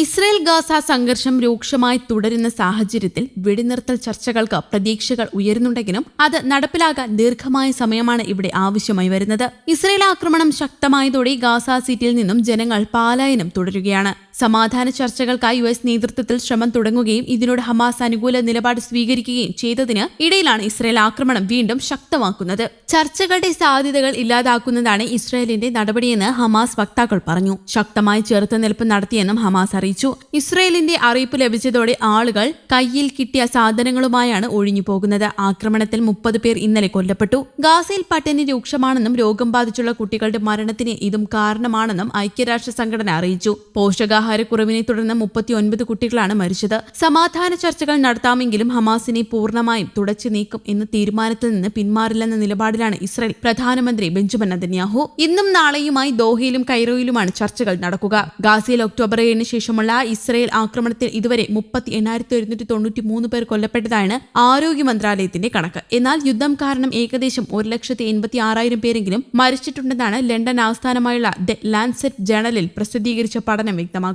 Israel Gaza സംഘർഷം രൂക്ഷമായി തുടരുന്ന സാഹചര്യത്തിൽ വെടിനിർത്തൽ ചർച്ചകൾക്ക് പ്രതീക്ഷകൾ ഉയരുന്നുണ്ടെങ്കിലും അത് നടപ്പിലാകാൻ ദീർഘമായ സമയമാണ് ഇവിടെ ആവശ്യമായി വരുന്നത്. ഇസ്രയേൽ ആക്രമണം ശക്തമായതോടെ ഗാസ സിറ്റിയിൽ നിന്നും ജനങ്ങൾ പാലായനം തുടരുകയാണ്. സമാധാന ചർച്ചകൾക്കായി യു എസ് നേതൃത്വത്തിൽ ശ്രമം തുടങ്ങുകയും ഇതിനോട് ഹമാസ് അനുകൂല നിലപാട് സ്വീകരിക്കുകയും ചെയ്തതിന് ഇടയിലാണ് ഇസ്രയേൽ ആക്രമണം വീണ്ടും ശക്തമാക്കുന്നത്. ചർച്ചകളുടെ സാധ്യതകൾ ഇല്ലാതാക്കുന്നതാണ് ഇസ്രയേലിന്റെ നടപടിയെന്ന് ഹമാസ് വക്താക്കൾ പറഞ്ഞു. ശക്തമായ ചെറുത്തുനിൽപ്പ് നടത്തിയെന്നും ഹമാസ് അറിയിച്ചു. ഇസ്രയേലിന്റെ അറിയിപ്പ് ലഭിച്ചതോടെ ആളുകൾ കയ്യിൽ കിട്ടിയ സാധനങ്ങളുമായാണ് ഒഴിഞ്ഞു പോകുന്നത് ആക്രമണത്തിൽ മുപ്പത് പേർ ഇന്നലെ കൊല്ലപ്പെട്ടു. ഗാസയിൽ പട്ടിണി രൂക്ഷമാണെന്നും രോഗം ബാധിച്ചുള്ള കുട്ടികളുടെ മരണത്തിന് ഇതും കാരണമാണെന്നും ഐക്യരാഷ്ട്ര സംഘടന അറിയിച്ചു. പോഷകാഹാരക്കുറവിനെ തുടർന്ന് മുപ്പത്തിയൊൻപത് കുട്ടികളാണ് മരിച്ചത്. സമാധാന ചർച്ചകൾ നടത്താമെങ്കിലും ഹമാസിനെ പൂർണമായും തുടച്ചു നീക്കും എന്ന തീരുമാനത്തിൽ നിന്ന് പിന്മാറില്ലെന്ന നിലപാടിലാണ് ഇസ്രയേൽ പ്രധാനമന്ത്രി ബെഞ്ചമിൻ നദന്യാഹു ഇന്നും നാളെയുമായി ദോഹയിലും കൈറോയിലുമാണ് ചർച്ചകൾ നടക്കുക. ഗാസയിൽ ഒക്ടോബർ ഏഴിന് ശേഷമുള്ള ഇസ്രയേൽ ആക്രമണത്തിൽ ഇതുവരെ മുപ്പത്തി എണ്ണായിരത്തി ഒരുന്നൂറ്റി തൊണ്ണൂറ്റി മൂന്ന് പേർ കൊല്ലപ്പെട്ടതാണ് ആരോഗ്യ മന്ത്രാലയത്തിന്റെ കണക്ക്. എന്നാൽ യുദ്ധം കാരണം ഏകദേശം ഒരു ലക്ഷത്തി എൺപത്തി ആറായിരം പേരെങ്കിലും മരിച്ചിട്ടുണ്ടെന്നാണ് ലണ്ടൻ ആസ്ഥാനമായുള്ള ദ ലാൻസെറ്റ് ജേണലിൽ പ്രസിദ്ധീകരിച്ച പഠനം വ്യക്തമാക്കുന്നത്.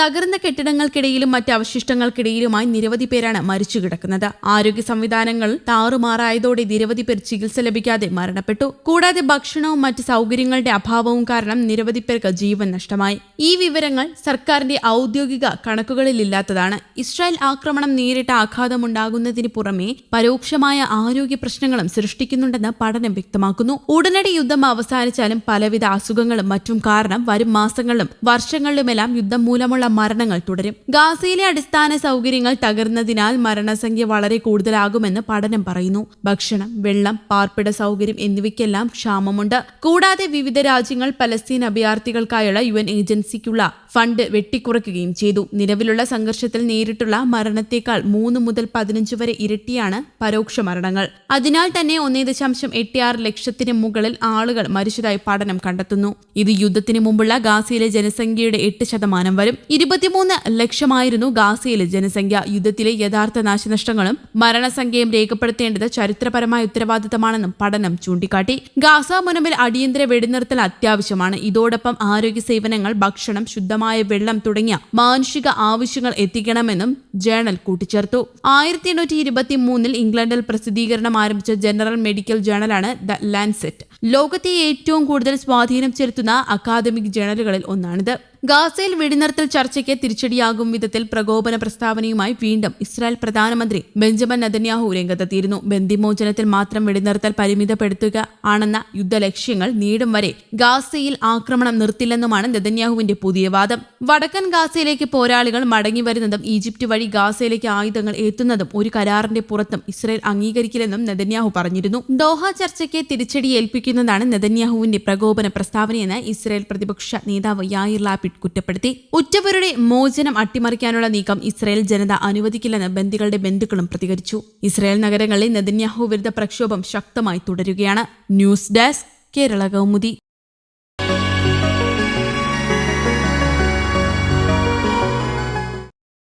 തകർന്ന കെട്ടിടങ്ങൾക്കിടയിലും മറ്റ് അവശിഷ്ടങ്ങൾക്കിടയിലുമായി നിരവധി പേരാണ് മരിച്ചു കിടക്കുന്നത്. ആരോഗ്യ സംവിധാനങ്ങൾ താറുമാറായതോടെ നിരവധി പേർ ചികിത്സ ലഭിക്കാതെ മരണപ്പെട്ടു. കൂടാതെ ഭക്ഷണവും മറ്റ് സൗകര്യങ്ങളുടെ അഭാവവും കാരണം നിരവധി പേർക്ക് ജീവൻ നഷ്ടമായി. ഈ വിവരങ്ങൾ സർക്കാരിന്റെ ഔദ്യോഗിക കണക്കുകളിലില്ലാത്തതാണ്. ഇസ്രായേൽ ആക്രമണം നേരിട്ട ആഘാതമുണ്ടാകുന്നതിന് പുറമെ പരോക്ഷമായ ആരോഗ്യ പ്രശ്നങ്ങളും സൃഷ്ടിക്കുന്നുണ്ടെന്ന് പഠനം വ്യക്തമാക്കുന്നു. ഉടനടി യുദ്ധം അവസാനിച്ചാലും പലവിധ അസുഖങ്ങളും മറ്റും കാരണം വരും മാസങ്ങളിലും വർഷങ്ങളിലുമെല്ലാം യുദ്ധം മൂലമുള്ള മരണങ്ങൾ തുടരും. ഗാസയിലെ അടിസ്ഥാന സൗകര്യങ്ങൾ തകർന്നതിനാൽ മരണസംഖ്യ വളരെ കൂടുതലാകുമെന്ന് പഠനം പറയുന്നു. ഭക്ഷണം വെള്ളം പാർപ്പിട സൗകര്യം എന്നിവയ്ക്കെല്ലാം ക്ഷാമമുണ്ട്. കൂടാതെ വിവിധ രാജ്യങ്ങൾ പലസ്തീൻ അഭയാർത്ഥികൾക്കായുള്ള യു എൻ ഏജൻസിക്കുള്ള ഫണ്ട് വെട്ടിക്കുറയ്ക്കുകയും ചെയ്തു. നിലവിലുള്ള സംഘർഷത്തിൽ നേരിട്ടുള്ള മരണത്തേക്കാൾ മൂന്ന് മുതൽ പതിനഞ്ച് വരെ ഇരട്ടിയാണ് പരോക്ഷ മരണങ്ങൾ. അതിനാൽ തന്നെ ഒന്നേ ദശാംശം എട്ട് ആറ് ലക്ഷത്തിന് മുകളിൽ ആളുകൾ മരിച്ചതായി പഠനം കണ്ടെത്തുന്നു. ഇത് യുദ്ധത്തിന് മുമ്പുള്ള ഗാസയിലെ ജനസംഖ്യയുടെ എട്ട് ശതമാനം വരും. ഇരുപത്തിമൂന്ന് ലക്ഷമായിരുന്നു ഗാസയിലെ ജനസംഖ്യ. യുദ്ധത്തിലെ യഥാർത്ഥ നാശനഷ്ടങ്ങളും മരണസംഖ്യയും രേഖപ്പെടുത്തേണ്ടത് ചരിത്രപരമായ ഉത്തരവാദിത്തമാണെന്നും പഠനം ചൂണ്ടിക്കാട്ടി. ഗാസ മുനമ്പിൽ അടിയന്തര വെടിനിർത്തൽ അത്യാവശ്യമാണ്. ഇതോടൊപ്പം ആരോഗ്യ സേവനങ്ങൾ ഭക്ഷണം ശുദ്ധമായ വെള്ളം തുടങ്ങിയ മാനുഷിക ആവശ്യങ്ങൾ എത്തിക്കണമെന്നും ജേണൽ കൂട്ടിച്ചേർത്തു. ആയിരത്തി എണ്ണൂറ്റി ഇരുപത്തി മൂന്നിൽ ഇംഗ്ലണ്ടിൽ പ്രസിദ്ധീകരണം ആരംഭിച്ച ജനറൽ മെഡിക്കൽ ജേണലാണ് ദ ലാൻസെറ്റ്. ലോകത്തെ ഏറ്റവും കൂടുതൽ സ്വാധീനം ചെലുത്തുന്ന അക്കാദമിക് ജേണലുകളിൽ ഒന്നാണിത്. ഗാസയിൽ വെടിനിർത്തൽ ചർച്ചയ്ക്ക് തിരിച്ചടിയാകും വിധത്തിൽ പ്രകോപന പ്രസ്താവനയുമായി വീണ്ടും ഇസ്രായേൽ പ്രധാനമന്ത്രി ബെഞ്ചമിൻ നദന്യാഹു രംഗത്തെത്തിയിരുന്നു. ബന്ദിമോചനത്തിൽ മാത്രം വെടിനിർത്തൽ പരിമിതപ്പെടുത്തുക ആണെന്ന യുദ്ധലക്ഷ്യങ്ങൾ നീടും വരെ ഗാസയിൽ ആക്രമണം നിർത്തില്ലെന്നുമാണ് നെതന്യാഹുവിന്റെ പുതിയ വാദം. വടക്കൻ ഗാസയിലേക്ക് പോരാളികൾ മടങ്ങി വരുന്നതും ഈജിപ്റ്റ് വഴി ഗാസയിലേക്ക് ആയുധങ്ങൾ എത്തുന്നതും ഒരു കരാറിന്റെ പുറത്തും ഇസ്രായേൽ അംഗീകരിക്കില്ലെന്നും നെതന്യാഹു പറഞ്ഞിരുന്നു. ദോഹ ചർച്ചയ്ക്ക് തിരിച്ചടി ഏൽപ്പിക്കുന്നതാണ് നെതന്യാഹുവിന്റെ പ്രകോപന പ്രസ്താവനയെന്ന് ഇസ്രായേൽ പ്രതിപക്ഷ നേതാവ് യായിർ ലാപിഡ് കുറ്റപ്പെടുത്തി ഉറ്റവരുടെ മോചനം അട്ടിമറിക്കാനുള്ള നീക്കം ഇസ്രായേൽ ജനത അനുവദിക്കില്ലെന്ന് ബന്ദികളുടെ ബന്ധുക്കളും പ്രതികരിച്ചു. ഇസ്രായേൽ നഗരങ്ങളിൽ നെതന്യാഹു വിരുദ്ധ പ്രക്ഷോഭം ശക്തമായി തുടരുകയാണ്. News desk Kerala Kaumudi.